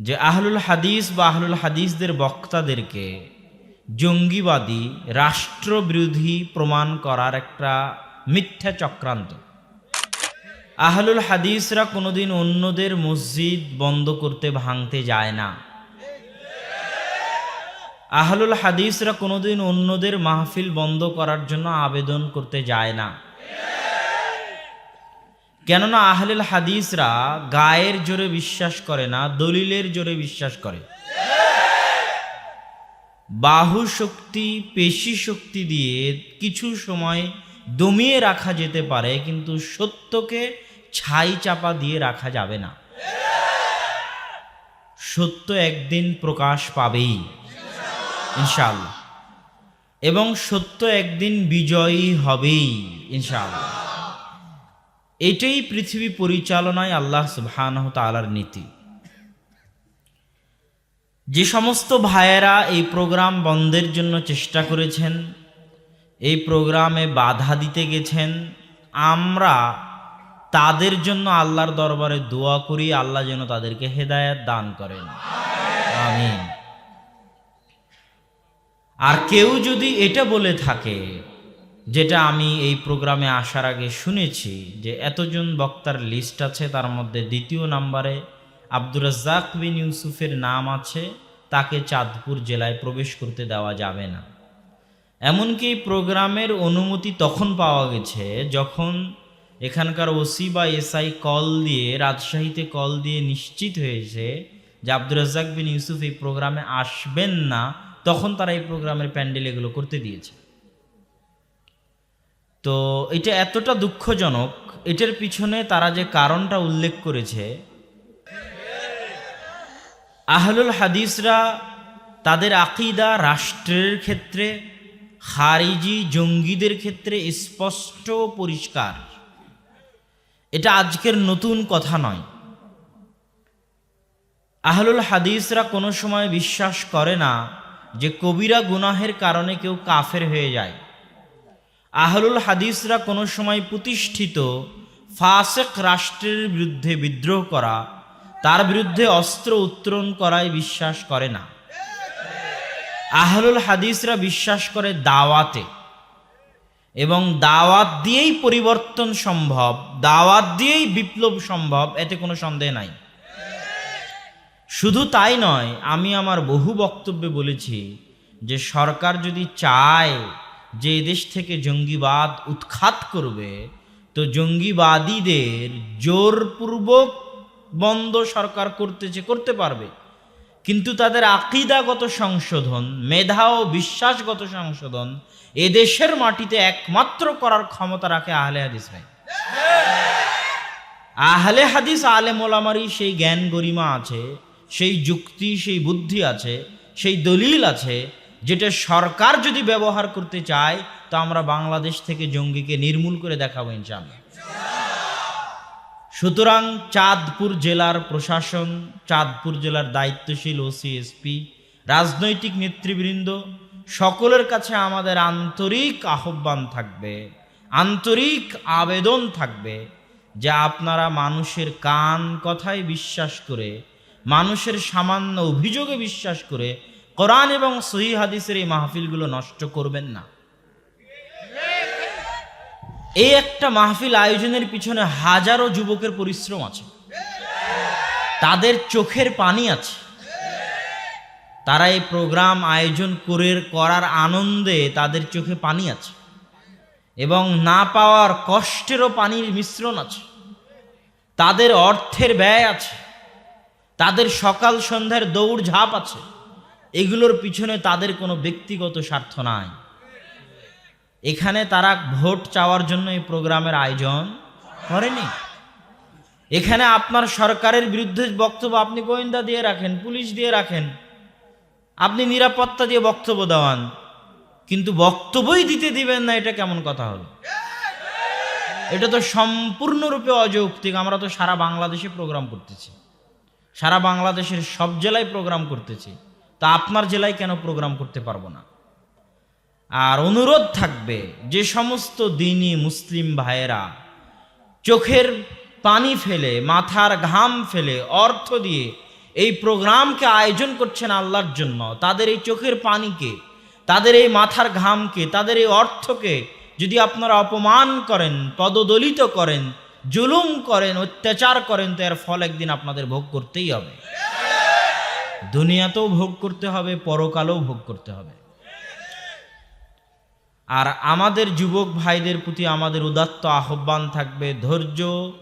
যে আহলুল হাদিস বা আহলুল হাদিসদের বক্তাদেরকে জঙ্গিবাদী, রাষ্ট্রবিরোধী প্রমাণ করার একটা মিথ্যা চক্রান্ত। আহলুল হাদিসরা কোনোদিন অন্যদের মসজিদ বন্ধ করতে ভাঙতে যায় না। আহলুল হাদিসরা কোনোদিন অন্যদের মাহফিল বন্ধ করার জন্য আবেদন করতে যায় না। কেননা আহলেল হাদিসরা গায়ের জোরে বিশ্বাস করে না, দলিলের জোরে বিশ্বাস করে। বাহু শক্তি, পেশি শক্তি দিয়ে কিছু সময় দমিয়ে রাখা যেতে পারে, কিন্তু সত্যকে ছাই চাপা দিয়ে রাখা যাবে না। সত্য একদিন প্রকাশ পাবেই, ইনশাআল্লাহ। এবং সত্য একদিন বিজয়ী হবেই, ইনশাআল্লাহ। এটাই পৃথিবী পরিচালনায় আল্লাহ সুবহানাহু তালার নীতি। যে সমস্ত ভাইয়েরা এই প্রোগ্রাম বন্ধের জন্য চেষ্টা করেছেন, এই প্রোগ্রামে বাধা দিতে গেছেন, আমরা তাদের জন্য আল্লাহর দরবারে দোয়া করি, আল্লাহ যেন তাদেরকে হেদায়েত দান করেন। আমিন। আর কেউ যদি এটা বলে থাকে যেটা আমি এই প্রোগ্রামে আসার আগে শুনেছি যে এতজন বক্তার লিস্ট আছে, তার মধ্যে দ্বিতীয় নাম্বারে আব্দুর রাজ্জাক বিন ইউসুফের নাম আছে, তাকে চাঁদপুর জেলায় প্রবেশ করতে দেওয়া যাবে না। এমনকি প্রোগ্রামের অনুমতি তখন পাওয়া গেছে যখন এখানকার ওসি বা এসআই কল দিয়ে, রাজশাহীতে কল দিয়ে নিশ্চিত হয়েছে যে আব্দুর রাজ্জাক বিন ইউসুফ এই প্রোগ্রামে আসবেন না, তখন তারা এই প্রোগ্রামের প্যান্ডেল এগুলো করতে দিয়েছে। তো এটা এতটা দুঃখজনক, এটার পিছনে তারা যে কারণটা উল্লেখ করেছে। আহলুল হাদিসরা তাদের আকিদা রাষ্ট্রের ক্ষেত্রে, খারিজি জঙ্গিদের ক্ষেত্রে স্পষ্ট পরিষ্কার। এটা আজকের নতুন কথা নয়। আহলুল হাদিসরা কোনো সময় বিশ্বাস করে না যে কবিরা গুনাহের কারণে কেউ কাফের হয়ে যায়। আহলুল হাদিসরা কোনো সময় প্রতিষ্ঠিত ফাসেক রাষ্ট্রের বিরুদ্ধে বিদ্রোহ করা, তার বিরুদ্ধে অস্ত্র উত্তোলন করায় বিশ্বাস করে না। আহলুল হাদিসরা বিশ্বাস করে দাওয়াতে এবং দাওয়াত দিয়েই পরিবর্তন সম্ভব, দাওয়াত দিয়েই বিপ্লব সম্ভব, এতে কোনো সন্দেহ নাই। শুধু তাই নয়, আমি আমার বহু বক্তব্যে বলেছি যে সরকার যদি চায় যে দেশ থেকে জঙ্গিবাদ উৎখাত করবে, তো জঙ্গিবাদীদের জোরপূর্বক বন্ধ সরকার করতেছে করতে পারবে। কিন্তু তাদের আকিদাগত সংশোধন, মেধা ও বিশ্বাসগত সংশোধন এদেশের মাটিতে একমাত্র করার ক্ষমতা রাখে আহলে হাদিস ভাই। আহলে হাদিস আলে মোলামারি সেই জ্ঞান গরিমা আছে, সেই যুক্তি, সেই বুদ্ধি আছে, সেই দলিল আছে যেটা সরকার যদি ব্যবহার করতে চায়, তো আমরা বাংলাদেশ থেকে জঙ্গিকে নির্মূল করে দেখাবো ইনশাআল্লাহ। সুতরাং চাঁদপুর জেলার প্রশাসন, চাঁদপুর জেলার দায়িত্বশীল ওসি এসপি রাজনৈতিক নেতৃবৃন্দ, সকলের কাছে আমাদের আন্তরিক আহ্বান থাকবে, আন্তরিক আবেদন থাকবে যে আপনারা মানুষের কান কথায় বিশ্বাস করে, মানুষের সামান্য অভিযোগে বিশ্বাস করে কোরআন এবং সহি হাদিসের এই মাহফিলগুলো নষ্ট করবেন না। এই একটা মাহফিল আয়োজনের পিছনে হাজারো যুবকের পরিশ্রম আছে। তাদের চোখের পানি আছে। তারা এই প্রোগ্রাম আয়োজন করে করার আনন্দে তাদের চোখে পানি আছে এবং না পাওয়ার কষ্টেরও পানির মিশ্রণ আছে। তাদের অর্থের ব্যয় আছে। তাদের সকাল সন্ধ্যার দৌড় ঝাঁপ আছে। এগুলোর পিছনে তাদের কোনো ব্যক্তিগত স্বার্থ নাই। এখানে তারা ভোট চাওয়ার জন্য এই প্রোগ্রামের আয়োজন করেনি। এখানে আপনার সরকারের বিরুদ্ধে বক্তব্য আপনি গোয়েন্দা দিয়ে রাখেন, পুলিশ দিয়ে রাখেন, আপনি নিরাপত্তা দিয়ে বক্তব্য দেওয়ান, কিন্তু বক্তব্যই দিতে দিবেন না, এটা কেমন কথা হলো এটা তো সম্পূর্ণরূপে অযৌক্তিক, আমরা তো সারা বাংলাদেশে প্রোগ্রাম করতেছি। সারা বাংলাদেশের সব জেলায় প্রোগ্রাম করতেছি। তা আপনার জেলায় কেন প্রোগ্রাম করতে পারব না? আর অনুরোধ থাকবে, যে সমস্ত দিনই মুসলিম ভাইয়েরা চোখের পানি ফেলে, মাথার ঘাম ফেলে, অর্থ দিয়ে এই প্রোগ্রামকে আয়োজন করছেন আল্লাহর জন্য, তাদের এই চোখের পানিকে, তাদের এই মাথার ঘামকে, তাদের এই অর্থকে যদি আপনারা অপমান করেন, পদদলিত করেন, জুলুম করেন, অত্যাচার করেন, তো এর ফল একদিন আপনাদের ভোগ করতেই হবে। দুনিয়াতেও ভোগ করতে হবে, পরকালেও ভোগ করতে হবে। আর আমাদের যুবক ভাইদের প্রতি আমাদের উদাত্ত আহ্বান থাকবে, ধৈর্য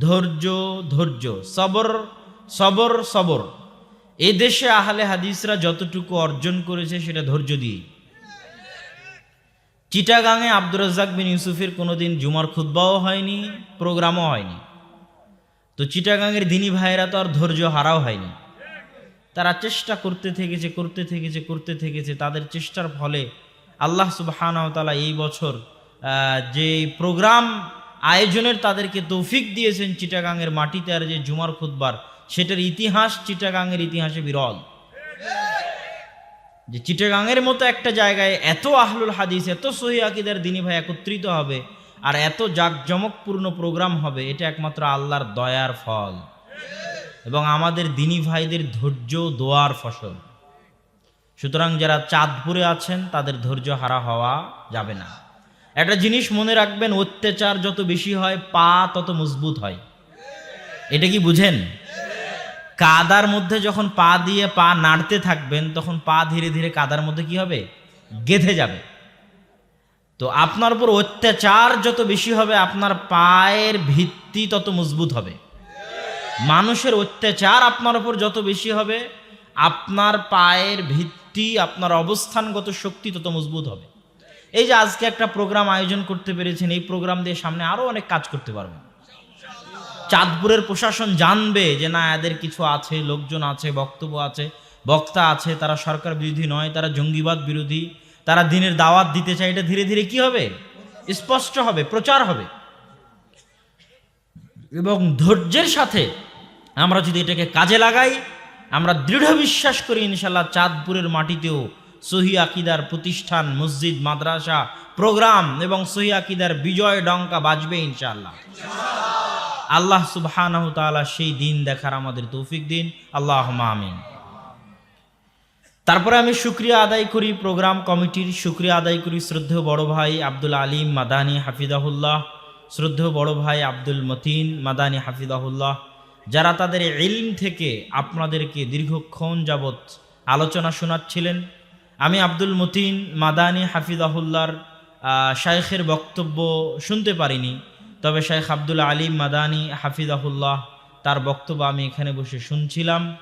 ধৈর্য ধৈর্য, সবর সবর সবর। এ দেশে আহলে হাদিসরা যতটুকু অর্জন করেছে সেটা ধৈর্য দিয়ে চিটাগাংয়ে আব্দুর রাজ্জাক বিন ইউসুফের কোনোদিন জুমার খুদ্বাও হয়নি, প্রোগ্রামও হয়নি। তো চিটাগাংয়ের দিনী ভাইয়েরা তো আর ধৈর্য হারাও হয়নি। তারা চেষ্টা করতে থেকেছে করতে থেকেছে করতে থেকেছে। তাদের চেষ্টার ফলে আল্লাহ সুবাহানতালা এই বছর যে প্রোগ্রাম আয়োজনের তাদেরকে তৌফিক দিয়েছেন চিটাগাংয়ের মাটিতে আর যে জুমার খুদ্বার সেটার ইতিহাস চিটাগাংয়ের ইতিহাসে বিরল। যে চিটাগাংয়ের মতো একটা জায়গায় এত আহলুল হাদিস, এত সহি আকিদার দিনী ভাই একত্রিত হবে আর এত জাঁকজমকপূর্ণ প্রোগ্রাম হবে, এটা একমাত্র আল্লাহর দয়ার ফল। এবং আমাদের দিনী ভাইদের ধৈর্য দোয়ার ফসল। সুতরাং যারা চাঁদপুরে আছেন, তাদের ধৈর্য হারা হওয়া যাবে না। একটা জিনিস মনে রাখবেন, অত্যাচার যত বেশি হয়, পা তত মজবুত হয়। এটা কি বুঝেন? কাদার মধ্যে যখন পা দিয়ে পা নাড়তে থাকবেন, তখন পা ধীরে ধীরে কাদার মধ্যে কি হবে? গেঁথে যাবে। তো আপনার উপর অত্যাচার যত বেশি হবে, আপনার পায়ের ভিত্তি তত মজবুত হবে। মানুষের অত্যাচার আপনার উপর যত বেশি হবে, আপনার পায়ের ভিত্তি, আপনার অবস্থানগত শক্তি তত মজবুত হবে। এই যে আজকে একটা প্রোগ্রাম আয়োজন করতে পেরেছেন, এই প্রোগ্রাম দিয়ে সামনে আরও অনেক কাজ করতে পারবেন। চাঁদপুরের প্রশাসন জানবে যে, না, এদের কিছু আছে, লোকজন আছে, বক্তব্য আছে, বক্তা আছে, তারা সরকার বিরোধী নয়, তারা জঙ্গিবাদ বিরোধী, তারা দিনের দাওয়াত দিতে চায়, এটা ধীরে ধীরে কি হবে? স্পষ্ট হবে, প্রচার হবে। এবং ধৈর্যের সাথে আমরা যদি এটাকে কাজে লাগাই, আমরা দৃঢ় বিশ্বাস করি ইনশাল্লাহ চাঁদপুরের মাটিতেও সহি আকিদার প্রতিষ্ঠান, মসজিদ, মাদ্রাসা, প্রোগ্রাম এবং সহি আকিদার বিজয় ডঙ্কা বাজবে ইনশাল্লাহ আল্লাহ তাআলা সেই দিন দেখার আমাদের তৌফিক দিন। আল্লাহ আমিন। তারপরে আমি শুক্রিয়া আদায় করি প্রোগ্রাম কমিটির, শুক্রিয়া আদায় করি শ্রদ্ধেয় বড় ভাই আব্দুল আলিম মাদানী হাফিজাহুল্লাহ। শ্রদ্ধেয় বড় ভাই আব্দুল মতিন মাদানী হাফিদাহুল্লাহ যারা তাদের ইলম থেকে আপনাদেরকে দীর্ঘক্ষণ যাবৎ আলোচনা শোনাচ্ছিলেন। আমি আব্দুল মতিন মাদানী হাফিজাহুল্লাহর আহ, শায়েখের বক্তব্য শুনতে পারিনি তবে শাইখ আব্দুল আলিম মাদানী হাফিজাহুল্লাহ তার বক্তব্য আমি এখানে বসে শুনছিলাম।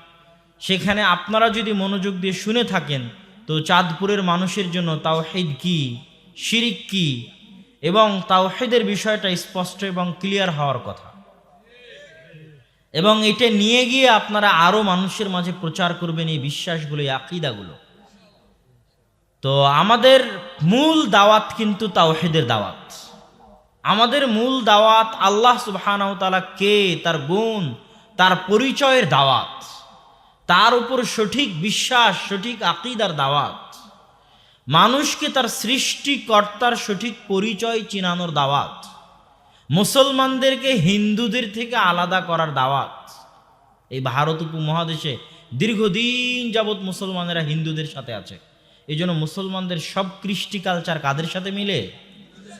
সেখানে আপনারা যদি মনোযোগ দিয়ে শুনে থাকেন তো চাঁদপুরের মানুষের জন্য তাওহিদ কি শিরিক কি এবং তাওহেদের বিষয়টা স্পষ্ট এবং ক্লিয়ার হওয়ার কথা। এবং এটা নিয়ে গিয়ে আপনারা আরও মানুষের মাঝে প্রচার করবেন এই বিশ্বাসগুলো, এই আকিদাগুলো। তো আমাদের মূল দাওয়াত কিন্তু তাওহেদের দাওয়াত। আমাদের মূল দাওয়াত আল্লাহ সুবহানাহু তাআলা কে, তার গুণ, তার পরিচয়ের দাওয়াত। তার উপর সঠিক বিশ্বাস, সঠিক আকিদার দাওয়াত। মানুষকে তার সৃষ্টিকর্তার সঠিক পরিচয় চিনানোর দাওয়াত। মুসলমানদেরকে হিন্দুদের থেকে আলাদা করার দাওয়াত। এই ভারত উপমহাদেশে দীর্ঘদিন যাবৎ মুসলমানেরা হিন্দুদের সাথে আছে। এই জন্য মুসলমানদের সব কৃষ্টি কালচার কাদের সাথে মিলে?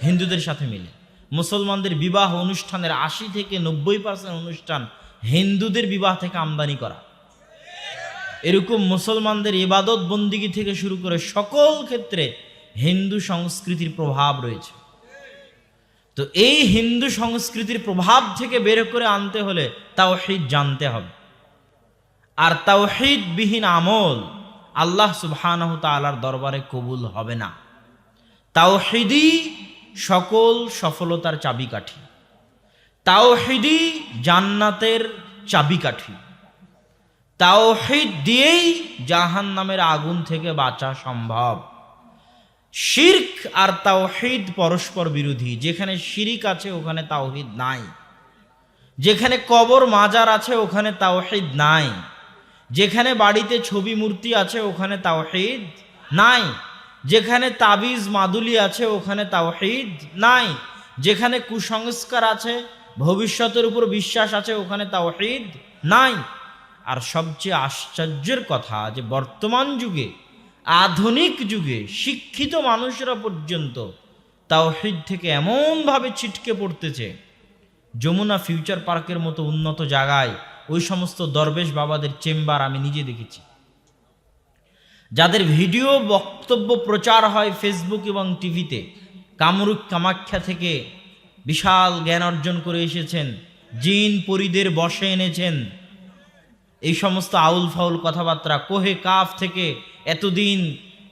হিন্দুদের সাথে মিলে। মুসলমানদের বিবাহ অনুষ্ঠানের আশি থেকে নব্বই পার্সেন্ট অনুষ্ঠান হিন্দুদের বিবাহ থেকে আমদানি করা। এরকম মুসলমানদের ইবাদত বন্দিগি থেকে শুরু করে সকল ক্ষেত্রে হিন্দু সংস্কৃতির প্রভাব রয়েছে। তো এই হিন্দু সংস্কৃতির প্রভাব থেকে বের করে আনতে হলে তাওহিদ জানতে হবে। আর তাওহিদ বিহীন আমল আল্লাহ সুবহানাহু তাআলার দরবারে কবুল হবে না। তাওহিদি সকল সফলতার চাবিকাঠি। তাওহিদি জান্নাতের চাবিকাঠি। তাওহিদ দিয়েই জাহান নামের আগুন থেকে বাঁচা সম্ভব। শির্ক আর তাওহিদ পরস্পর বিরোধী। যেখানে শিরিক আছে, ওখানে তাওহিদ নাই। যেখানে কবর মাজার আছে, ওখানে তাওহিদ নাই। যেখানে বাড়িতে ছবি মূর্তি আছে, ওখানে তাওহিদ নাই। যেখানে তাবিজ মাদুলি আছে, ওখানে তাওহিদ নাই। যেখানে কুসংস্কার আছে, ভবিষ্যতের উপর বিশ্বাস আছে, ওখানে তাওহিদ নাই। আর সবচেয়ে আশ্চর্যের কথা যে বর্তমান যুগে, আধুনিক যুগে শিক্ষিত মানুষরা পর্যন্ত তাও তাওহিদ থেকে এমনভাবে ছিটকে পড়তেছে, যমুনা ফিউচার পার্কের মতো উন্নত জায়গায় ওই সমস্ত দরবেশ বাবাদের চেম্বার আমি নিজে দেখেছি। যাদের ভিডিও, বক্তব্য প্রচার হয় ফেসবুক এবং টিভিতে, কামরূপ কামাখ্যা থেকে বিশাল জ্ঞান অর্জন করে এসেছেন, জিন পরিদের বসে এনেছেন এই সমস্ত আউল ফাউল কথাবার্তা কোহে কাফ থেকে এতদিন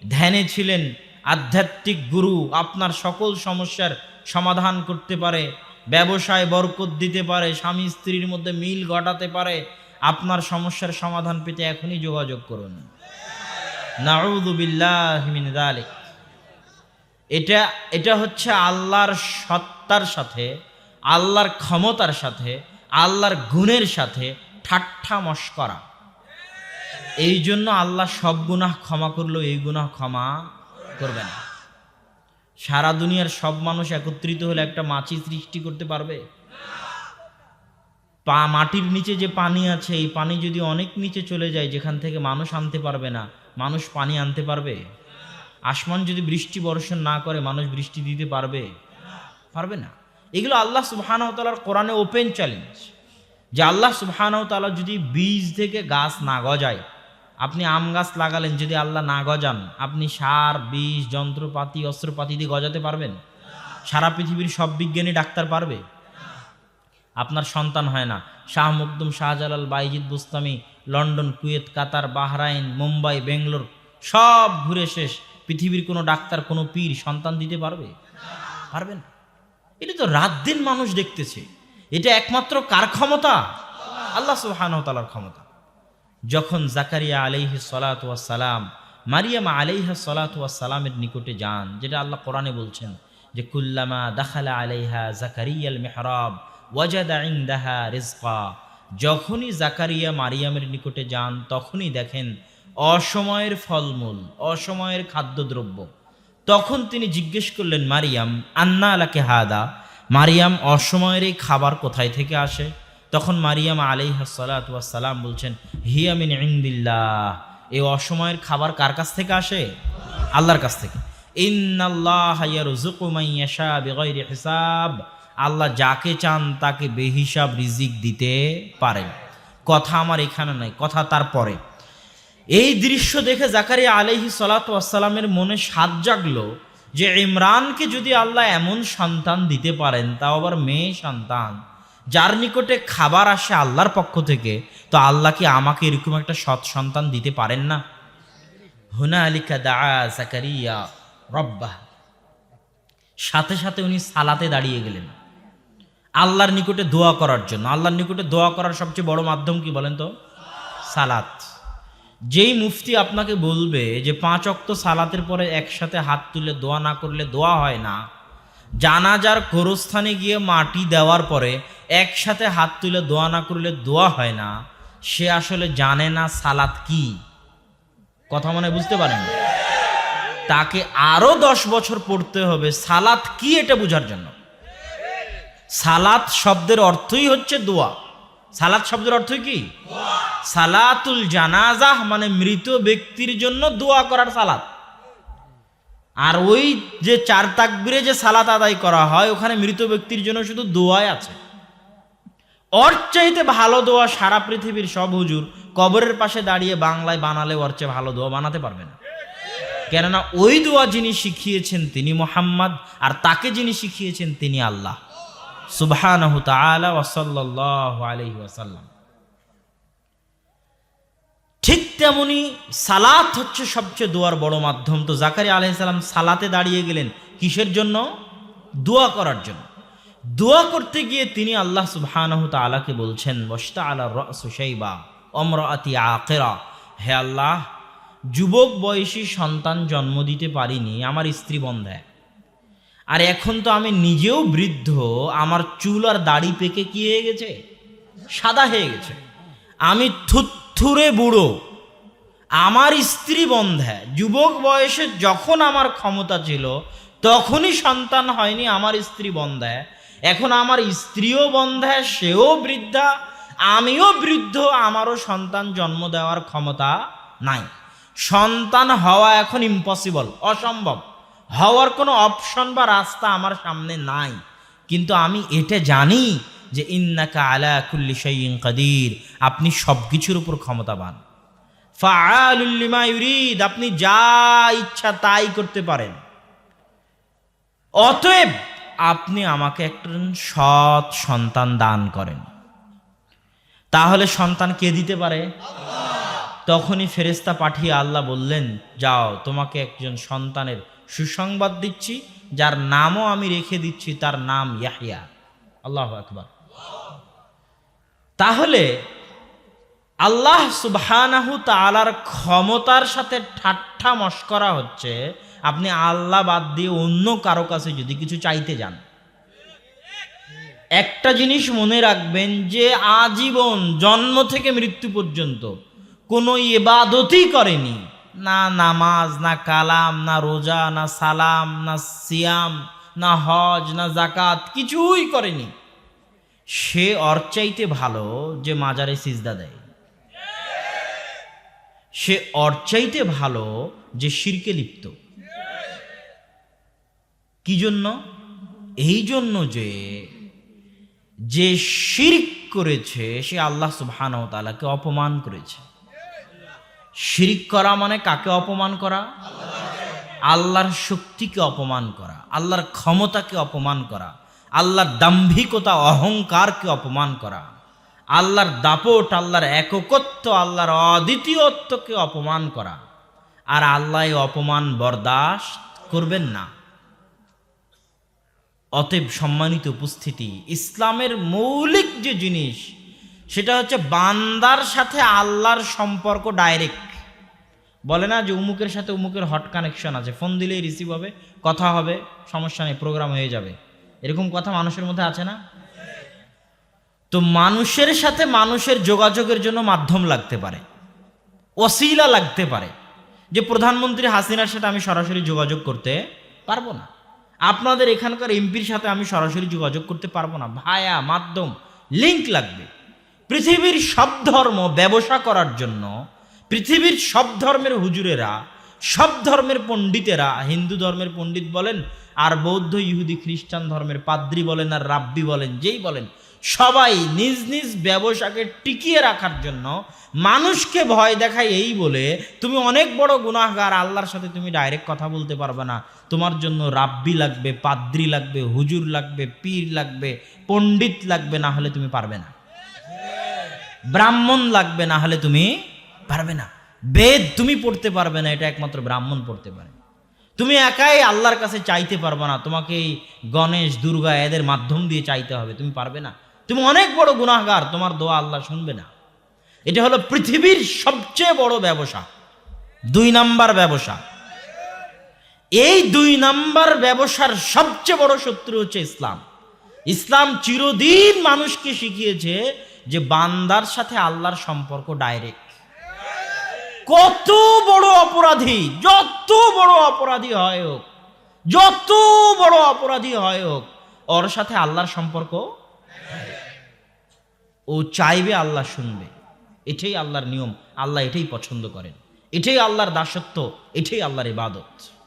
ধ্যানে ছিলেন, আধ্যাত্মিক গুরু আপনার সকল সমস্যার সমাধান করতে পারে, ব্যবসায় বরকত দিতে পারে, স্বামী স্ত্রীর মধ্যে মিল ঘটাতে পারে, আপনার সমস্যার সমাধান পেতে এখনই যোগাযোগ করুন। এটা এটা হচ্ছে আল্লাহর সত্তার সাথে, আল্লাহর ক্ষমতার সাথে, আল্লাহর গুণের সাথে ঠাট্টা মস্করা। এই জন্য আল্লাহ সব গুনাহ ক্ষমা করল এই গুনাহ ক্ষমা করবে না। সারা দুনিয়ার সব মানুষ একত্রিত হলে একটা মাছি সৃষ্টি করতে পারবে? পা, মাটির নিচে যে পানি আছে, এই পানি যদি অনেক নিচে চলে যায়, যেখান থেকে মানুষ আনতে পারবে না, মানুষ পানি আনতে পারবে? আসমান যদি বৃষ্টি বর্ষণ না করে, মানুষ বৃষ্টি দিতে পারবে? পারবে না। এগুলো আল্লাহ সুবাহানতালার কোরআনে ওপেন চ্যালেঞ্জ। যে আল্লাহ সুবাহানতালা যদি বীজ থেকে গাছ না গজায়, আপনি আম গাছ লাগালেন, যদি আল্লাহ না গজান, আপনি সার, বীজ, যন্ত্রপাতি, অস্ত্রপাতি দিয়ে গজাতে পারবেন? সারা পৃথিবীর সব বিজ্ঞানী ডাক্তার পারবে? আপনার সন্তান হয় না। Shah Makhdum Shahjalal, Bayezid Bostami, London, Kuwait, Qatar, Bahrain, Mumbai, Bangalore, সব ঘুরে শেষ। পৃথিবীর কোনো ডাক্তার, কোনো পীর সন্তান দিতে পারবে? পারবেন এটা তো রাত দিন মানুষ দেখতেছে। এটা একমাত্র কার ক্ষমতা? আল্লাহ সুহানতালার ক্ষমতা। যখন জাকারিয়া আলাইহি সালাম মারিয়াম আলাইহা সালামের নিকটে যান, যেটা আল্লাহ কোরআনে বলছেন যে, কুল্লামা দাখালা আলাইহা জাকারিয়াল মেহরাব ওয়াজাদা রিজকা। যখনই জাকারিয়া মারিয়ামের নিকটে যান, তখনই দেখেন অসময়ের ফলমূল, অসময়ের খাদ্যদ্রব্য। তখন তিনি জিজ্ঞেস করলেন, মারিয়াম, আন্না আলাকে হাদা? মারিয়াম অসময়ের এই খাবার কোথায় থেকে আসে? তখন মারিয়াম আলাইহাসালাম বলছেন হিয়ামিন ইন্দিল্লাহ। এই অসময়ের খাবার কার কাছ থেকে আসে? আল্লাহর কাছ থেকে। হিসাব। আল্লাহ যাকে চান তাকে বেহিসাব রিজিক দিতে পারেন। কথা আমার এখানে নাই, কথা তারপরে এই দৃশ্য দেখে জাকারিয়া আলহি সালাতামের মনে সাত জাগলো। যে ইমরানকে যদি আল্লাহ এমন সন্তান দিতে পারেন, তাও আবার মেয়ে সন্তান। যার নিকটে খাবার আসে আল্লাহর পক্ষ থেকে, তো আল্লাহ কি আমাকে এরকম একটা সৎ সন্তান দিতে পারেন না? হুনা আলিকা দা রব্বাহ। সাথে সাথে উনি সালাতে দাঁড়িয়ে গেলেন। আল্লাহর নিকটে দোয়া করার জন্য। আল্লাহর নিকটে দোয়া করার সবচেয়ে বড় মাধ্যম কি বলেন তো? সালাত। যেই মুফতি আপনাকে বলবে যে পাঁচ অক্ত সালাতের পরে একসাথে হাত তুলে দোয়া না করলে দোয়া হয় না, জানাজার গোরস্থানে গিয়ে মাটি দেওয়ার পরে একসাথে হাত তুলে দোয়া না করলে দোয়া হয় না, সে আসলে জানে না সালাত কি। কথা মনে বুঝতে পারেন? তাকে আরও দশ বছর পড়তে হবে, সালাত কি এটা বোঝার জন্য। সালাত শব্দের অর্থই হচ্ছে দোয়া। সালাত শব্দের অর্থই কি? সালাতুল জানাজাহ মানে মৃত ব্যক্তির জন্য দোয়া করার সালাত। আর ওই যে চার তাকবিরে যে সালাত আদায় করা হয়, ওখানে মৃত ব্যক্তির জন্য শুধু দোয়াই আছে। ওর চাইতে ভালো দোয়া সারা পৃথিবীর সব হুজুর কবরের পাশে দাঁড়িয়ে বাংলায় বানালে ওর চেয়ে ভালো দোয়া বানাতে পারবে না। কেননা ওই দোয়া যিনি শিখিয়েছেন তিনি মোহাম্মদ, আর তাকে যিনি শিখিয়েছেন তিনি আল্লাহ। সুবহানাহু তাআলা ওয়া সাল্লাল্লাহু আলাইহি ওয়াসাল্লাম। তেমনি সালাত হচ্ছে সবচেয়ে দোয়ার বড় মাধ্যম। তো জাকারি আলাইসালাম সালাতে দাঁড়িয়ে গেলেন কিসের জন্য? দোয়া করার জন্য। দোয়া করতে গিয়ে তিনি আল্লাহ সুবহানাহু তাআলাকে বলছেন বস্তা আলা রসুসাইবা অমরাতি আকেরা হে আল্লাহ, যুবক বয়সী সন্তান জন্ম দিতে পারিনি, আমার স্ত্রী বন্ধায় আর এখন তো আমি নিজেও বৃদ্ধ, আমার চুল আর দাড়ি পেকে কি হয়ে গেছে? সাদা হয়ে গেছে। আমি থুথুরে বুড়ো। আমার স্ত্রী বন্ধে, যুবক বয়সে যখন আমার ক্ষমতা ছিল, তখনই সন্তান হয়নি আমার স্ত্রী বন্ধায় এখন আমার স্ত্রীও বন্ধায় সেও বৃদ্ধা, আমিও বৃদ্ধ, আমারও সন্তান জন্ম দেওয়ার ক্ষমতা নাই। সন্তান হওয়া এখন ইম্পসিবল অসম্ভব। হওয়ার কোনো অপশন বা রাস্তা আমার সামনে নাই। কিন্তু আমি এটা জানি যে ইন্নাকা আলা কুল্লি শাইইন কাদির, আপনি সব কিছুর উপর ক্ষমতাবান। ফাআলুল লিমা ইউরিদ আপনি যা ইচ্ছা তাই করতে পারেন। অতএব আপনি আমাকে একজন সৎ সন্তান দান করেন। তাহলে সন্তান কে দিতে পারে? তখনই ফেরেস্তা পাঠিয়ে আল্লাহ বললেন যাও তোমাকে একজন সন্তানের সুসংবাদ দিচ্ছি যার নামও আমি রেখে দিচ্ছি তার নাম ইয়াহিয়া আল্লাহ আকবার। তাহলে আল্লাহ সুবহানাহু তাআলার ক্ষমতার সাথে ঠাট্টা মস্করা হচ্ছে, আপনি আল্লাহ বাদ দিয়ে অন্য কারও কাছে যদি কিছু চাইতে যান। একটা জিনিস মনে রাখবেন যে আজীবন জন্ম থেকে মৃত্যু পর্যন্ত কোনো ইবাদতই করেনি। না নামাজ, না কালাম, না রোজা, না সালাম, না সিয়াম, না হজ, না জাকাত কিছুই করেনি। সে অর চাইতে ভালো যে মাজারে সিজদা দেয়। সে অর্চাইতে ভালো যে শিরকে লিপ্ত। কি জন্য? এই জন্য যে যে শিরক করেছে, সে আল্লাহ সুবহান তালাকে অপমান করেছে। শিরিক করা মানে কাকে অপমান করা? আল্লাহর শক্তিকে অপমান করা, আল্লাহর ক্ষমতাকে অপমান করা, আল্লাহর দাম্ভিকতা, অহংকারকে অপমান করা। আল্লাহর দাপট, আল্লাহর এককত্ব, আল্লাহর অদ্বিতীয়ত্বকে অপমান করা। আর আল্লাহ অপমান বরদাস্ত করবেন না। অতএব সম্মানিত উপস্থিতি, ইসলামের মৌলিক যে জিনিস, সেটা হচ্ছে বান্দার সাথে আল্লাহর সম্পর্ক ডাইরেক্ট বলে না যে উমুকের সাথে উমুকের হট কানেকশন আছে। ফোন দিলেই রিসিভ হবে, কথা হবে, সমস্যা নেই প্রোগ্রাম হয়ে যাবে। এরকম কথা মানুষের মধ্যে আছে না? তো মানুষের সাথে মানুষের যোগাযোগের জন্য মাধ্যম লাগতে পারে, ওসিলা লাগতে পারে, যে প্রধানমন্ত্রী হাসিনার সাথে আমি সরাসরি যোগাযোগ করতে পারব না। আপনাদের এখানকার এমপির সাথে আমি সরাসরি যোগাযোগ করতে পারব না। ভায়া, মাধ্যম লিঙ্ক লাগবে। পৃথিবীর সব ধর্ম ব্যবসা করার জন্য পৃথিবীর সব ধর্মের হুজুরেরা, সব ধর্মের পণ্ডিতেরা, হিন্দু ধর্মের পণ্ডিত বলেন আর বৌদ্ধ ইহুদি খ্রিস্টান ধর্মের পাদ্রি বলেন আর রাব্বি বলেন, যেই বলেন, সবাই নিজ নিজ ব্যবসাকে টিকিয়ে রাখার জন্য মানুষকে ভয় দেখায় এই বলে, তুমি অনেক বড় গুনাহগার, আল্লাহর সাথে তুমি ডাইরেক্ট কথা বলতে পারবে না। তোমার জন্য রাব্বি লাগবে, পাদ্রি লাগবে, হুজুর লাগবে, পীর লাগবে, পণ্ডিত লাগবে, না হলে তুমি পারবে না। ব্রাহ্মণ লাগবে, না হলে তুমি পারবে না। বেদ তুমি পড়তে পারবে না, এটা একমাত্র ব্রাহ্মণ পড়তে পারে। তুমি একাই আল্লাহর কাছে চাইতে পারবে না। তোমাকে এই গণেশ, দুর্গা এদের মাধ্যম দিয়ে চাইতে হবে। তুমি পারবে না। তুমি অনেক বড় গুনাহগার, তোমার দোয়া আল্লাহ শুনবে না। এটা হলো পৃথিবীর সবচেয়ে বড় ব্যবসা। দুই নাম্বার ব্যবসা। এই দুই নাম্বার ব্যবসার সবচেয়ে বড় শত্রু হচ্ছে ইসলাম। ইসলাম চিরদিন মানুষকে শিখিয়েছে যে বান্দার সাথে আল্লাহর সম্পর্ক ডাইরেক্ট কত বড় অপরাধী, যত বড় অপরাধী হয় হোক, যত বড় অপরাধী হয় হোক, ওর সাথে আল্লাহর সম্পর্ক? ও চাইবে আল্লাহ শুনবে। এটাই আল্লাহর নিয়ম, আল্লাহ এটাই পছন্দ করেন। এটাই আল্লাহর দাসত্ব, এটাই আল্লাহর ইবাদত।